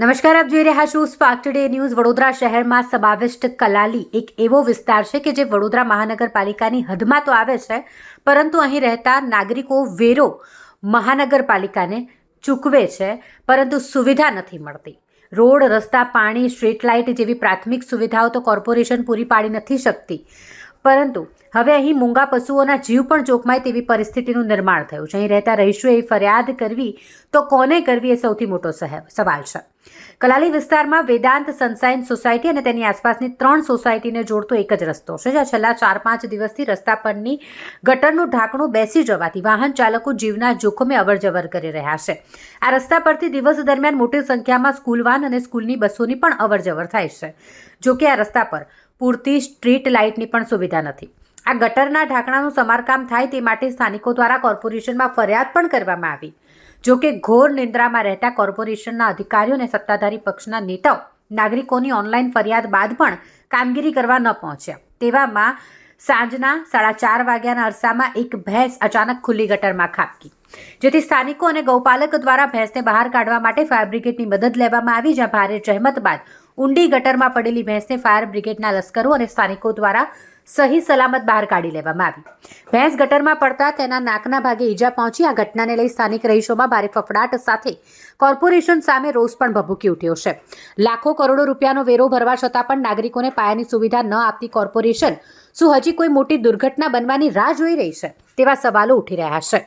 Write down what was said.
નમસ્કાર, આપ જોઈ રહ્યા છો સ્પાર્ક ટુડે ન્યૂઝ વડોદરા શહેરમાં સમાવિષ્ટ કલાલી. એક એવો વિસ્તાર છે કે જે વડોદરા મહાનગરપાલિકાની હદમાં તો આવે છે, પરંતુ અહીં રહેતા નાગરિકો વેરો મહાનગરપાલિકાને ચૂકવે છે, પરંતુ સુવિધા નથી મળતી. રોડ, રસ્તા, પાણી, સ્ટ્રીટ લાઇટ જેવી પ્રાથમિક સુવિધાઓ તો કોર્પોરેશન પૂરી પાડી નથી શકતી. પરંતુ હવે અહીં મૂંગા પશુઓના જીવ પણ જોખમાય તેવી પરિસ્થિતિનું નિર્માણ થયું છે. અહીં રહેતા રહીશોએ ફરિયાદ કરવી તો કોને કરવી એ સૌથી મોટો સવાલ છે. કલાલી વિસ્તારમાં વેદાંત સનસાઇન સોસાયટી અને તેની આસપાસની ત્રણ સોસાયટીને જોડતો એક જ રસ્તો છે, જ્યાં છેલ્લા ચાર પાંચ દિવસથી રસ્તા પરની ગટરનું ઢાંકણું બેસી જવાથી વાહન ચાલકો જીવના જોખમે અવરજવર કરી રહ્યા છે. આ રસ્તા પરથી દિવસ દરમિયાન મોટી સંખ્યામાં સ્કૂલ વાન અને સ્કૂલની બસોની પણ અવરજવર થાય છે. જોકે આ રસ્તા પર પૂરતી સ્ટ્રીટ લાઇટની પણ સુવિધા નથી. આ ગટરના ઢાંકણાનું સમારકામ થાય તે માટે સ્થાનિકો દ્વારા કોર્પોરેશનમાં ફરિયાદ પણ કરવામાં આવી. જો કે ઘોર નિંદ્રામાં રહેતા કોર્પોરેશનના અધિકારીઓ અને સત્તાધારી પક્ષના નેતાઓ નાગરિકોની ઓનલાઈન ફરિયાદ બાદ પણ કામગીરી કરવા ન પહોંચ્યા. તેવામાં સાંજના સાડા ચાર વાગ્યાના અરસામાં એક ભેંસ અચાનક ખુલ્લી ગટરમાં ખાબકી. જેથી સ્થાનિકો અને ગૌપાલક દ્વારા ભેંસને બહાર કાઢવા માટે ફાયર બ્રિગેડની મદદ લેવામાં આવી, જ્યાં ભારે જહેમત બાદ ઊંડી ગટરમાં પડેલી ભેંસને ફાયર બ્રિગેડના લશ્કરો અને સ્થાનિકો દ્વારા સહી સલામત બહાર કાઢી લેવામાં આવી. ભેંસ ગટરમાં પડતા તેના નાકના ભાગે ઈજા પહોંચી આ ઘટનાને લઈ સ્થાનિક રહીશોમાં ભારે ફફડાટ સાથે કોર્પોરેશન સામે રોષ પણ ભભૂકી ઉઠ્યો છે. લાખો કરોડો રૂપિયાનો વેરો ભરવા છતાં પણ નાગરિકોને પાયાની સુવિધા ન આપતી કોર્પોરેશન શું હજી કોઈ મોટી દુર્ઘટના બનવાની રાહ જોઈ રહી છે તેવા સવાલો ઉઠી રહ્યા છે.